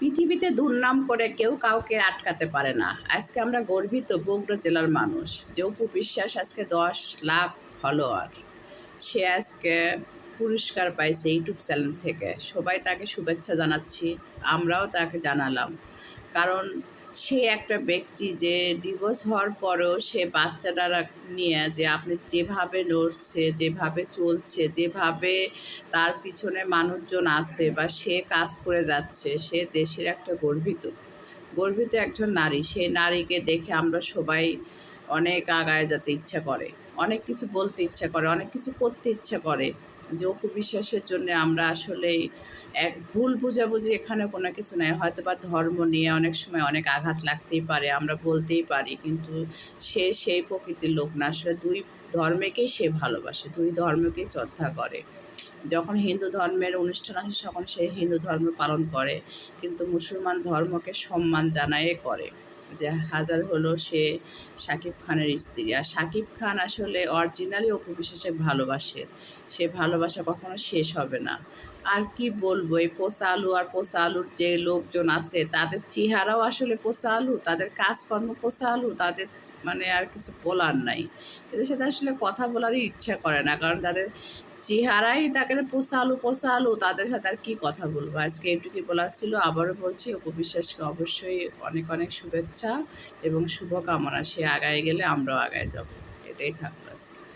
পৃথিবীতে দুর্নাম করে কেউ কাউকে আটকাতে পারে না। আজকে আমরা গর্বিত বগুড়া জেলার মানুষ। যে অপু বিশ্বাস আজকে দশ লাখ ফলোয়ার সে আজকে পুরস্কার পাইছে ইউটিউব চ্যানেল থেকে। সবাই তাকে শুভেচ্ছা জানাচ্ছি। আমরাও তাকে জানালাম। কারণ সে একটা ব্যক্তি যে ডিভোর্স হওয়ার পরেও সে বাচ্চাটা নিয়ে যে আপনি যেভাবে নড়ছে যেভাবে চলছে, যেভাবে তার পিছনে মানুষজন আছে বা সে কাজ করে যাচ্ছে, সে দেশের একটা গর্বিত। গর্বিত একজন নারী। সেই নারীকে দেখে আমরা সবাই অনেক আগায় যেতে ইচ্ছা করে। অনেক কিছু বলতে ইচ্ছা করে, অনেক কিছু করতে ইচ্ছা করে। যে অপু বিশ্বাসের জন্য আমরা আসলে এক ভুল বুঝাবুঝি এখানে কোনো কিছু নাই। হয়তো বা ধর্ম নিয়ে অনেক সময় অনেক আঘাত লাগতেই পারে, আমরা বলতেই পারি, কিন্তু সে সেই প্রকৃতির লোক না। আসলে দুই ধর্মকেই সে ভালোবাসে, দুই ধর্মকেই শ্রদ্ধা করে। যখন হিন্দু ধর্মের অনুষ্ঠান আসে, তখন সে হিন্দু ধর্ম পালন করে, কিন্তু মুসলমান ধর্মকে সম্মান জানায়ে করে যে হাজার হলো সে শাকিব খানের স্ত্রী। আর শাকিব খান আসলে অরিজিনালি অপু বিশ্বাসে ভালোবাসে। সে ভালোবাসা কখনো শেষ হবে না। আর কি বলব? এই পোষা আলু আর পোষা আলুর যে লোকজন আছে, তাদের চেহারাও আসলে পোষা আলু তাদের কাজকর্ম পোষা আলু তাদের মানে আর কিছু বলার নাই। এদের সাথে আসলে কথা বলারই ইচ্ছা করে না, কারণ তাদের চেহারাই তাকে পোষা আলু পোষা আলু তাদের সাথে আর কি কথা বলব? আজকে এইটুকুই বলার ছিল, আবারও বলছি উপবিশ্বাসকে অবশ্যই অনেক অনেক শুভেচ্ছা এবং শুভকামনা, সে আগায় গেলে আমরাও আগায় যাব। এটাই থাকব আজকে।